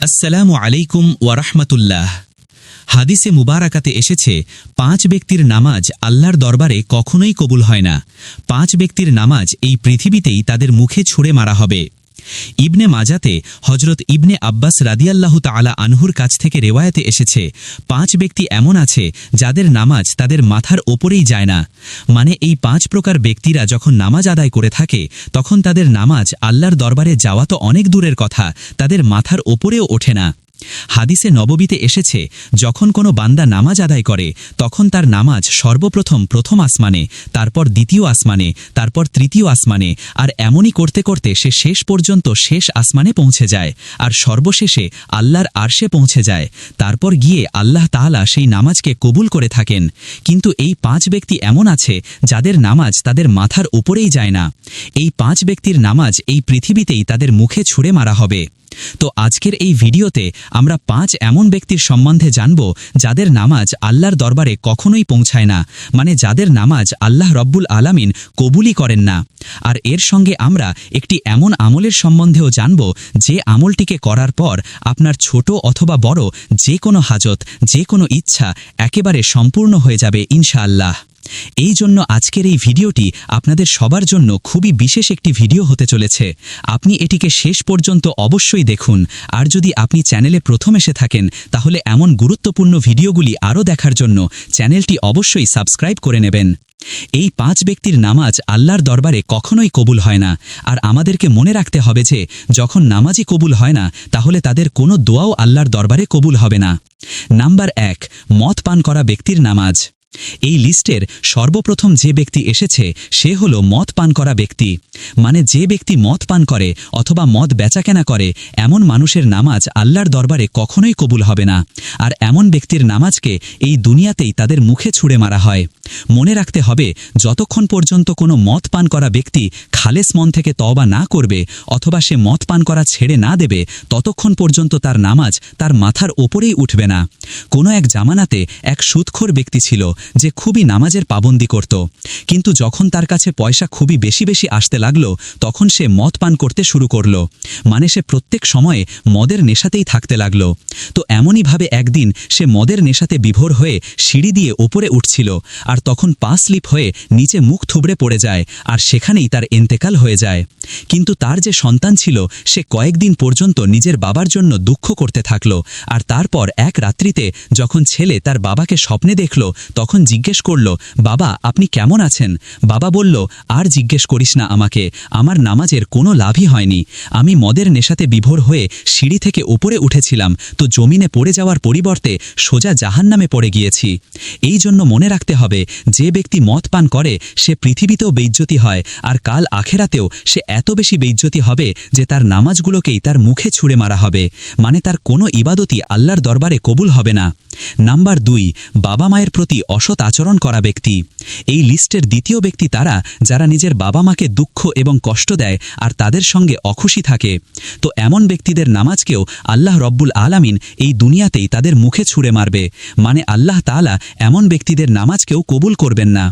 আসসালামু আলাইকুম ওয়ারাহমাতুল্লাহ হাদিসে মুবারাকাতে এসেছে, পাঁচ ব্যক্তির নামাজ আল্লাহর দরবারে কখনোই কবুল হয় না। পাঁচ ব্যক্তির নামাজ এই পৃথিবীতেই তাদের মুখে ছুঁড়ে মারা হবে। ইবনে মাজাতে হজরত ইবনে আব্বাস রাদিয়াল্লাহ তালা আনহুর কাছ থেকে রেওয়ায়তে এসেছে, পাঁচ ব্যক্তি এমন আছে যাদের নামাজ তাদের মাথার ওপরেই যায় না। মানে এই পাঁচ প্রকার ব্যক্তিরা যখন নামাজ আদায় করে থাকে, তখন তাদের নামাজ আল্লাহর দরবারে যাওয়া তো অনেক দূরের কথা, তাদের মাথার ওপরেও ওঠে না। হাদিসে নববীতে এসেছে, যখন কোনো বান্দা নামাজ আদায় করে, তখন তার নামাজ সর্বপ্রথম প্রথম আসমানে, তারপর দ্বিতীয় আসমানে, তারপর তৃতীয় আসমানে, আর এমনই করতে করতে সে শেষ পর্যন্ত শেষ আসমানে পৌঁছে যায়, আর সর্বশেষে আল্লাহর আরশে পৌঁছে যায়। তারপর গিয়ে আল্লাহ তাআলা সেই নামাজকে কবুল করে থাকেন। কিন্তু এই পাঁচ ব্যক্তি এমন আছে, যাদের নামাজ তাদের মাথার উপরেই যায় না। এই পাঁচ ব্যক্তির নামাজ এই পৃথিবীতেই তাদের মুখে ছুঁড়ে মারা হবে। তো আজকের এই ভিডিওতে আমরা পাঁচ এমন ব্যক্তির সম্বন্ধে জানব যাদের নামাজ আল্লাহর দরবারে কখনোই পৌঁছায় না মানে যাদের নামাজ আল্লাহ রব্বুল আলামিন কবুলই করেন না। আর এর সঙ্গে আমরা একটি এমন আমলের সম্বন্ধেও জানব যে আমলটিকে করার পর আপনার ছোট অথবা বড় যে কোনো হাজত যে কোনো ইচ্ছা একেবারে সম্পূর্ণ হয়ে যাবে ইনশাআল্লাহ। এই জন্য আজকের এই ভিডিওটি আপনাদের সবার জন্য খুবই বিশেষ একটি ভিডিও হতে চলেছে। আপনি এটিকে শেষ পর্যন্ত অবশ্যই দেখুন। আর যদি আপনি চ্যানেলে প্রথম এসে থাকেন, তাহলে এমন গুরুত্বপূর্ণ ভিডিওগুলি আরও দেখার জন্য চ্যানেলটি অবশ্যই সাবস্ক্রাইব করে নেবেন। এই পাঁচ ব্যক্তির নামাজ আল্লাহর দরবারে কখনোই কবুল হয় না। আর আমাদেরকে মনে রাখতে হবে যে, যখন নামাজই কবুল হয় না, তাহলে তাদের কোনো দোয়াও আল্লাহর দরবারে কবুল হবে না। নাম্বার এক, মদ পান করা ব্যক্তির নামাজ। এই লিস্টের সর্বপ্রথম যে ব্যক্তি এসেছে, সে হল মদ পান করা ব্যক্তি। মানে যে ব্যক্তি মদ পান করে অথবা মদ বেচাকেনা করে, এমন মানুষের নামাজ আল্লাহর দরবারে কখনোই কবুল হবে না। আর এমন ব্যক্তির নামাজকে এই দুনিয়াতেই তাদের মুখে ছুঁড়ে মারা হয়। মনে রাখতে হবে, যতক্ষণ পর্যন্ত কোনো মদ পান করা ব্যক্তি খালেস মন থেকে তওবা না করবে অথবা সে মদ পান করা ছেড়ে না দেবে, ততক্ষণ পর্যন্ত তার নামাজ তার মাথার ওপরেই উঠবে না। কোনো এক জামানাতে এক সুৎখোর ব্যক্তি ছিল যে খুবই নামাজের পাবন্দি করত। কিন্তু যখন তার কাছে পয়সা খুবই বেশি বেশি আসতে লাগল, তখন সে মদ পান করতে শুরু করল। মানে সে প্রত্যেক সময়ে মদের নেশাতেই থাকতে লাগল। তো এমনইভাবে একদিন সে মদের নেশাতে বিভোর হয়ে সিঁড়ি দিয়ে ওপরে উঠছিল আর তখন পা স্লিপ হয়ে নিচে মুখ থুবড়ে পড়ে যায় আর সেখানেই তার এন্তেকাল হয়ে যায়। কিন্তু তার যে সন্তান ছিল, সে কয়েকদিন পর্যন্ত নিজের বাবার জন্য দুঃখ করতে থাকল আর তারপর এক রাত্রিতে যখন ছেলে তার বাবাকে স্বপ্নে দেখল, তখন জিজ্ঞেস করল, বাবা, আপনি কেমন আছেন? বাবা বলল, আর জিজ্ঞেস করিস না আমাকে, আমার নামাজের কোনো লাভই হয়নি। আমি মদের নেশাতে বিভোর হয়ে সিঁড়ি থেকে ওপরে উঠেছিলাম, তো জমিনে পড়ে যাওয়ার পরিবর্তে সোজা জাহান্নামে পড়ে গিয়েছি। এই জন্য মনে রাখতে হবে, যে ব্যক্তি মদ পান করে, সে পৃথিবীতেও বেইজ্জতি হয়, আর কাল আখেরাতেও সে এত বেশি বেইজ্জতি হবে যে তার নামাজগুলোকেই তার মুখে ছুঁড়ে মারা হবে। মানে তার কোনো ইবাদতই আল্লাহর দরবারে কবুল হবে না। নাম্বার দুই, বাবা মায়ের প্রতি অসৎ আচরণ করা ব্যক্তি। এই লিস্টের দ্বিতীয় ব্যক্তি তারা, যারা নিজের বাবা মাকে দুঃখ এবং কষ্ট দেয় আর তাদের সঙ্গে অখুশি থাকে। তো এমন ব্যক্তিদের নামাজকেও আল্লাহ রব্বুল আলামিন এই দুনিয়াতেই তাদের মুখে ছুঁড়ে মারবে। মানে আল্লাহ তাআলা এমন ব্যক্তিদের নামাজকেও কবুল করবেন না।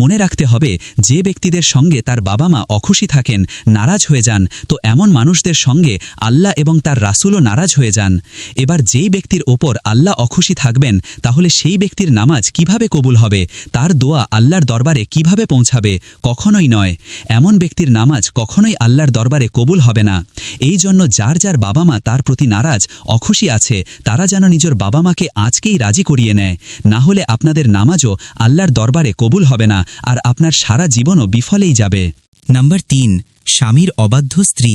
মনে রাখতে হবে, যে ব্যক্তিদের সঙ্গে তার বাবা মা অখুশি থাকেন, নারাজ হয়ে যান, তো এমন মানুষদের সঙ্গে আল্লাহ এবং তার রাসুলও নারাজ হয়ে যান। এবার যেই ব্যক্তির ওপর আল্লাহ অখুশি থাকবেন, তাহলে সেই ব্যক্তির নামাজ কীভাবে কবুল হবে। তার দোয়া আল্লাহর দরবারে কীভাবে পৌঁছাবে, কখনোই নয়। এমন ব্যক্তির নামাজ কখনোই আল্লাহর দরবারে কবুল হবে না। এই জন্য যার যার বাবা মা তার প্রতি নারাজ, অখুশি আছে, তারা যেন নিজের বাবা মাকে আজকেই রাজি করিয়ে নেয়। না হলে আপনাদের নামাজও আল্লাহর দরবারে কবুল হবে না, আর আপনার সারা জীবনও বিফলেই যাবে। নাম্বার তিন, স্বামীর অবাধ্য স্ত্রী।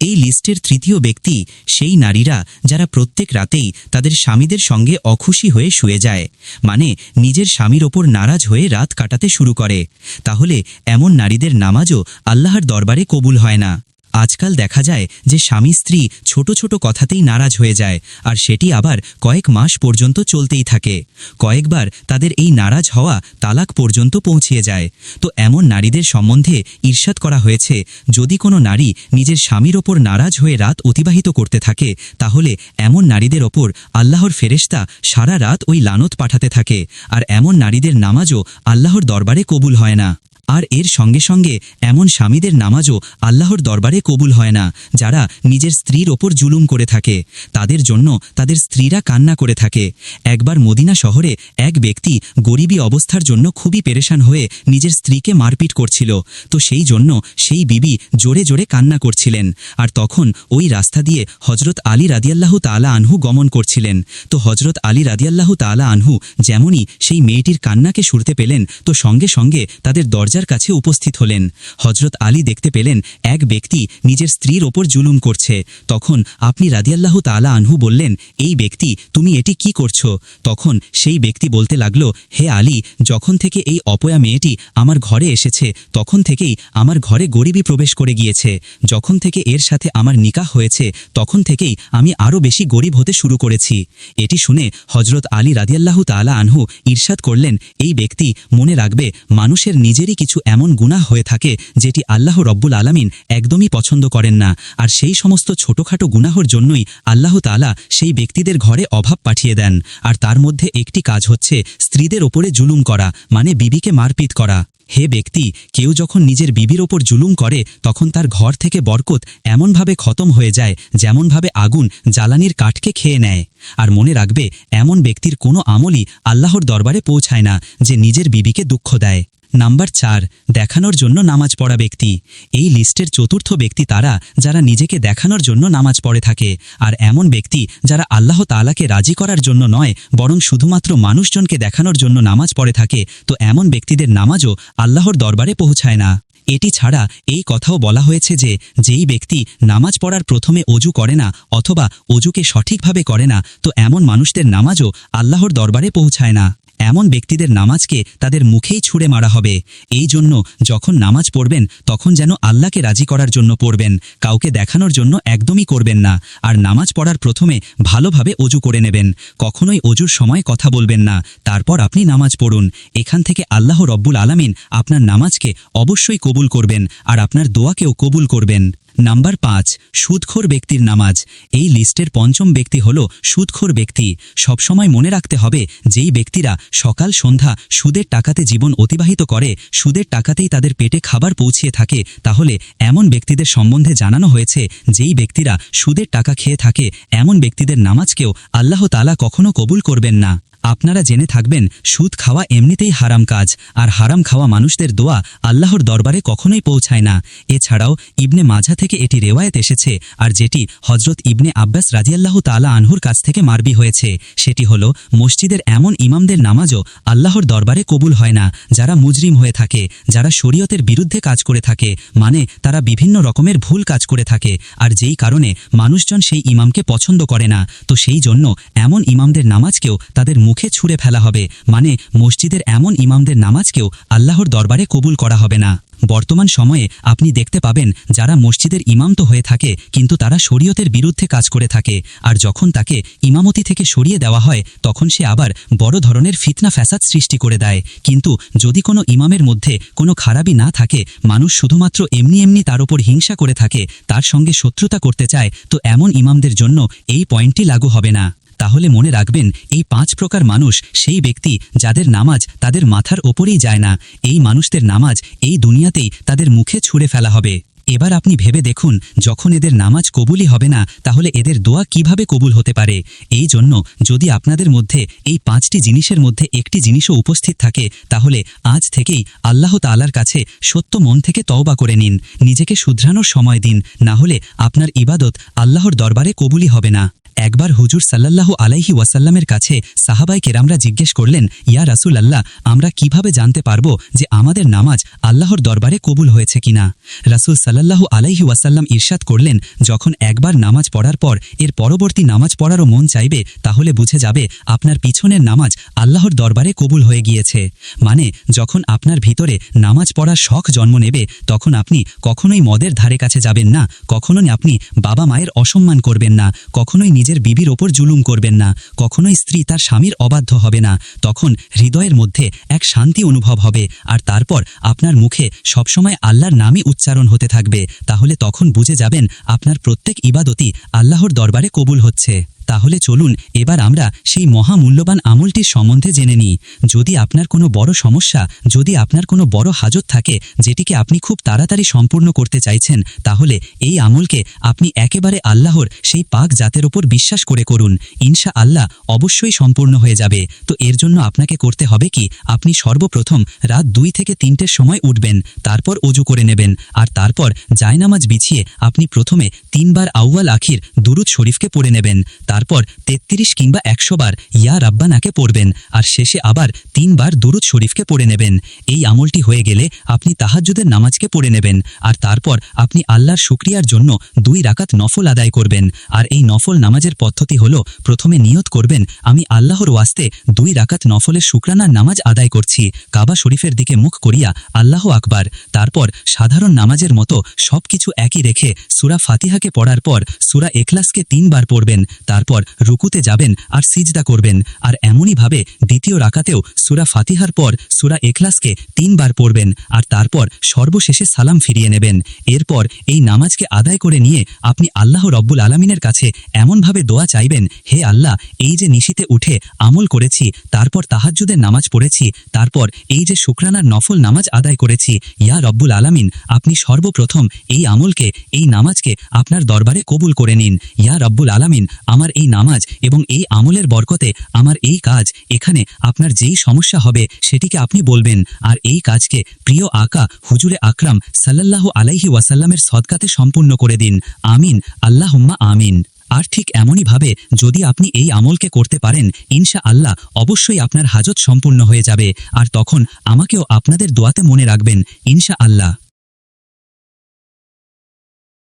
এই লিস্টের তৃতীয় ব্যক্তি সেই নারীরা যারা প্রত্যেক রাতেই তাদের স্বামীদের সঙ্গে অখুশি হয়ে শুয়ে যায়। মানে নিজের স্বামীর ওপর নারাজ হয়ে রাত কাটাতে শুরু করে। তাহলে এমন নারীদের নামাজও আল্লাহর দরবারে কবুল হয় না। আজকাল দেখা যায় যে স্বামী স্ত্রী ছোট ছোট কথাতেই নারাজ হয়ে যায়, আর সেটি আবার কয়েক মাস পর্যন্ত চলতেই থাকে। কয়েকবার তাদের এই নারাজ হওয়া তালাক পর্যন্ত পৌঁছিয়ে যায়। তো এমন নারীদের সম্বন্ধে ঈর্ষাদ করা হয়েছে, যদি কোনো নারী নিজের স্বামীর ওপর নারাজ হয়ে রাত অতিবাহিত করতে থাকে, তাহলে এমন নারীদের ওপর আল্লাহর ফেরেশতা সারা রাত ওই লানত পাঠাতে থাকে, আর এমন নারীদের নামাজও আল্লাহর দরবারে কবুল হয় না। আর এর সঙ্গে সঙ্গে এমন স্বামীদের নামাজও আল্লাহর দরবারে কবুল হয় না, যারা নিজের স্ত্রীর ওপর জুলুম করে থাকে। তাদের জন্য তাদের স্ত্রীরা কান্না করে থাকে। একবার মদিনা শহরে এক ব্যক্তি গরিবী অবস্থার জন্য খুবই পেরেশান হয়ে নিজের স্ত্রীকে মারপিট করছিল। তো সেই জন্য সেই বিবি জোরে জোরে কান্না করছিলেন। আর তখন ওই রাস্তা দিয়ে হজরত আলী রাদিয়াল্লাহু তাআলা আনহু গমন করছিলেন। তো হজরত আলী রাদিয়াল্লাহু তাআলা আনহু যেমনই সেই মেয়েটির কান্নাকে শুনতে পেলেন, তো সঙ্গে সঙ্গে তাদের দরজার কাছে উপস্থিত হলেন। হজরত আলী দেখতে পেলেন এক ব্যক্তি নিজের স্ত্রীর ওপর জুলুম করছে। তখন আপনি রাদিয়াল্লাহু তাআলা আনহু বললেন, এই ব্যক্তি, তুমি এটি কি করছ? তখন সেই ব্যক্তি বলতে লাগল, হে আলী, যখন থেকে এই অপয়া মেয়েটি আমার ঘরে এসেছে, তখন থেকেই আমার ঘরে গরিবী প্রবেশ করে গিয়েছে। যখন থেকে এর সাথে আমার নিকাহ হয়েছে, তখন থেকেই আমি আরও বেশি গরিব হতে শুরু করেছি। এটি শুনে হজরত আলী রাদিয়াল্লাহু তাআলা আনহু ঈর্ষাদ করলেন, এই ব্যক্তি মনে রাখবে, মানুষের নিজেরই কিছু এমন গুনাহ হয়ে থাকে যেটি আল্লাহ রব্বুল আলামিন একদমই পছন্দ করেন না। আর সেই সমস্ত ছোটখাটো গুনাহর জন্যই আল্লাহ তাআলা সেই ব্যক্তিদের ঘরে অভাব পাঠিয়ে দেন। আর তার মধ্যে একটি কাজ হচ্ছে স্ত্রীদের ওপরে জুলুম করা মানে বিবিকে মারপিট করা। হে ব্যক্তি, কেউ যখন নিজের বিবির ওপর জুলুম করে, তখন তার ঘর থেকে বরকত এমনভাবে খতম হয়ে যায় যেমনভাবে আগুন জ্বালানির কাঠকে খেয়ে নেয়। আর মনে রাখবে, এমন ব্যক্তির কোনো আমলই আল্লাহর দরবারে পৌঁছায় না যে নিজের বিবিকে দুঃখ দেয়। নাম্বার চার, দেখানোর জন্য নামাজ পড়া ব্যক্তি। এই লিস্টের চতুর্থ ব্যক্তি তারা যারা নিজেকে দেখানোর জন্য নামাজ পড়ে থাকে, আর এমন ব্যক্তি যারা আল্লাহ তালাকে রাজি করার জন্য নয়, বরং শুধুমাত্র মানুষজনকে দেখানোর জন্য নামাজ পড়ে থাকে, তো এমন ব্যক্তিদের নামাজও আল্লাহর দরবারে পৌঁছায় না। এটি ছাড়া এই কথাও বলা হয়েছে যে, যেই ব্যক্তি নামাজ পড়ার প্রথমে অজু করে না অথবা অজুকে সঠিকভাবে করে না, তো এমন মানুষদের নামাজও আল্লাহর দরবারে পৌঁছায় না। এমন ব্যক্তিদের নামাজকে তাদের মুখেই ছুঁড়ে মারা হবে। এই জন্য যখন নামাজ পড়বেন, তখন যেন আল্লাহকে রাজি করার জন্য পড়বেন, কাউকে দেখানোর জন্য একদমই করবেন না, আর নামাজ পড়ার প্রথমে ভালোভাবে অজু করে নেবেন, কখনোই অজুর সময় কথা বলবেন না, তারপর আপনি নামাজ পড়ুন। এখান থেকে আল্লাহ রব্বুল আলামিন আপনার নামাজকে অবশ্যই কবুল করবেন আর আপনার দোয়াকেও কবুল করবেন। নাম্বার পাঁচ, সুদখোর ব্যক্তির নামাজ। এই লিস্টের পঞ্চম ব্যক্তি হল সুদখোর ব্যক্তি। সবসময় মনে রাখতে হবে, যেই ব্যক্তিরা সকাল, সন্ধ্যা সুদের টাকাতে জীবন অতিবাহিত করে, সুদের টাকাতেই তাদের পেটে খাবার পৌঁছিয়ে থাকে, তাহলে এমন ব্যক্তিদের সম্বন্ধে জানানো হয়েছে, যেই ব্যক্তিরা সুদের টাকা খেয়ে থাকে, এমন ব্যক্তিদের নামাজকেও আল্লাহ তালা কখনো কবুল করবেন না। আপনারা জেনে থাকবেন, সুদ খাওয়া এমনিতেই হারাম কাজ, আর হারাম খাওয়া মানুষদের দোয়া আল্লাহর দরবারে কখনোই পৌঁছায় না। এছাড়াও ইবনে মাঝা থেকে এটি রেওয়ায়েত এসেছে, আর যেটি হজরত ইবনে আব্বাস রাজিয়াল্লাহ তালা আনহুর কাছ থেকে মারবি হয়েছে। সেটি হল, মসজিদের এমন ইমামদের নামাজও আল্লাহর দরবারে কবুল হয় না, যারা মুজরিম হয়ে থাকে, যারা শরীয়তের বিরুদ্ধে কাজ করে থাকে মানে তারা বিভিন্ন রকমের ভুল কাজ করে থাকে, আর যেই কারণে মানুষজন সেই ইমামকে পছন্দ করে না। তো সেই জন্য এমন ইমামদের নামাজকেও তাদের মুখে ছুঁড়ে ফেলা হবে। মানে মসজিদের এমন ইমামদের নামাজকেও আল্লাহর দরবারে কবুল করা হবে না। বর্তমান সময়ে আপনি দেখতে পাবেন, যারা মসজিদের ইমাম তো হয়ে থাকে, কিন্তু তারা শরীয়তের বিরুদ্ধে কাজ করে থাকে। আর যখন তাকে ইমামতি থেকে সরিয়ে দেওয়া হয়, তখন সে আবার বড় ধরনের ফিতনা ফ্যাসাদ সৃষ্টি করে দেয়। কিন্তু যদি কোনো ইমামের মধ্যে কোনো খারাপই না থাকে, মানুষ শুধুমাত্র এমনি এমনি তার ওপর হিংসা করে থাকে, তার সঙ্গে শত্রুতা করতে চায়, তো এমন ইমামদের জন্য এই পয়েন্টটি লাগু হবে না। তাহলে মনে রাখবেন, এই পাঁচ প্রকার মানুষ সেই ব্যক্তি যাদের নামাজ তাদের মাথার ওপরেই যায় না। এই মানুষদের নামাজ এই দুনিয়াতেই তাদের মুখে ছুঁড়ে ফেলা হবে। এবার আপনি ভেবে দেখুন, যখন এদের নামাজ কবুলই হবে না, তাহলে এদের দোয়া কীভাবে কবুল হতে পারে? এই জন্য যদি আপনাদের মধ্যে এই পাঁচটি জিনিসের মধ্যে একটি জিনিসও উপস্থিত থাকে, তাহলে আজ থেকেই আল্লাহ তালার কাছে সত্য মন থেকে তওবা করে নিন। নিজেকে শুধরানোর সময় দিন, না হলে আপনার ইবাদত আল্লাহর দরবারে কবুলই হবে না। একবার হুজুর সাল্লাল্লাহু আলাইহি ওয়াসাল্লামের কাছে সাহাবাই কেরামরা জিজ্ঞেস করলেন, ইয়া রাসুল আল্লাহ আমরা কীভাবে জানতে পারব যে আমাদের নামাজ আল্লাহর দরবারে কবুল হয়েছে কিনা? রাসুল সাল্লাল্লাহু আলাইহি ওয়াসাল্লাম ইরশাদ করলেন, যখন একবার নামাজ পড়ার পর এর পরবর্তী নামাজ পড়ারও মন চাইবে, তাহলে বুঝে যাবে আপনার পিছনের নামাজ আল্লাহর দরবারে কবুল হয়ে গিয়েছে। মানে যখন আপনার ভিতরে নামাজ পড়ার শখ জন্ম নেবে, তখন আপনি কখনোই মদের ধারে কাছে যাবেন না, কখনোই আপনি বাবা মায়ের অসম্মান করবেন না, কখনোই নিজের বিবির ওপর জুলুম করবেন না, কখনোই স্ত্রী তার স্বামীর অবাধ্য হবে না, তখন হৃদয়ের মধ্যে এক শান্তি অনুভব হবে, আর তারপর আপনার মুখে সবসময় আল্লাহর নামই উচ্চারণ হতে থাকবে। তাহলে তখন বুঝে যাবেন আপনার প্রত্যেক ইবাদতি আল্লাহর দরবারে কবুল হচ্ছে। তাহলে চলুন, এবার আমরা সেই মহামূল্যবান আমলটির সম্বন্ধে জেনে নিই। যদি আপনার কোনো বড় সমস্যা, যদি আপনার কোনো বড় হাজত থাকে, যেটিকে আপনি খুব তাড়াতাড়ি সম্পূর্ণ করতে চাইছেন, তাহলে এই আমলকে আপনি একেবারে আল্লাহর সেই পাক জাতের ওপর বিশ্বাস করে করুন। ইনশা আল্লাহ অবশ্যই সম্পূর্ণ হয়ে যাবে। তো এর জন্য আপনাকে করতে হবে কি, আপনি সর্বপ্রথম রাত দুই থেকে তিনটের সময় উঠবেন, তারপর অজু করে নেবেন, আর তারপর জায়নামাজ বিছিয়ে আপনি প্রথমে তিনবার আউয়াল আখির দুরুদ শরীফকে পড়ে নেবেন। তারপর তেত্রিশ কিংবা একশো বার ইয়া রাব্বানাকে পড়বেন, আর শেষে আবার তিনবার দুরুদ শরীফকে পড়ে নেবেন। এই আমলটি হয়ে গেলে আপনি তাহাজ্জুদের নামাজকে পড়ে নেবেন, আর তারপর আপনি আল্লাহর শুক্রিয়ার জন্য দুই রাকাত নফল আদায় করবেন। আর এই নফল নামাজের পদ্ধতি হল, প্রথমে নিয়ত করবেন, আমি আল্লাহর ওয়াস্তে দুই রাকাত নফলের শুক্রানার নামাজ আদায় করছি, কাবা শরীফের দিকে মুখ করিয়া আল্লাহ আকবার। তারপর সাধারণ নামাজের মতো সবকিছু একই রেখে সুরা ফাতিহাকে পড়ার পর সুরা এখলাসকে তিনবার পড়বেন, তারপর রুকুতে যাবেন আর সিজদা করবেন। আর এমনইভাবে দ্বিতীয় রাকাতেও সুরা ফাতিহার পর সুরা এখলাসকে তিনবার পড়বেন আর তারপর সর্বশেষে সালাম ফিরিয়ে নেবেন। এরপর এই নামাজকে আদায় করে নিয়ে আপনি আল্লাহ রব্বুল আলমিনের কাছে এমনভাবে দোয়া চাইবেন, হে আল্লাহ, এই যে নিশিতে উঠে আমল করেছি, তারপর তাহাজ্জুদের নামাজ পড়েছি, তারপর এই যে শুক্রানার নফল নামাজ আদায় করেছি, ইয়া রব্বুল আলামিন, আপনি সর্বপ্রথম এই আমলকে, এই নামাজকে আপনার দরবারে কবুল করে নিন। ইয়া রব্বুল আলামিন, আমার এই নামাজ এবং এই আমলের বরকতে আমার এই কাজ এখানে আপনার যেই সমস্যা হবে সেটিকে আপনি বলবেন। আর এই কাজকে প্রিয় আকা হুজুরে আকরাম সাল্লাল্লাহু আলাইহি ওয়াসাল্লামের সদকাতে সম্পূর্ণ করে দিন। আমিন। আল্লাহুম্মা আমিন। আর ঠিক এমনইভাবে যদি আপনি এই আমলকে করতে পারেন ইনশা আল্লাহ অবশ্যই আপনার হাজত সম্পূর্ণ হয়ে যাবে। আর তখন আমাকেও আপনাদের দোয়াতে মনে রাখবেন ইনশা আল্লাহ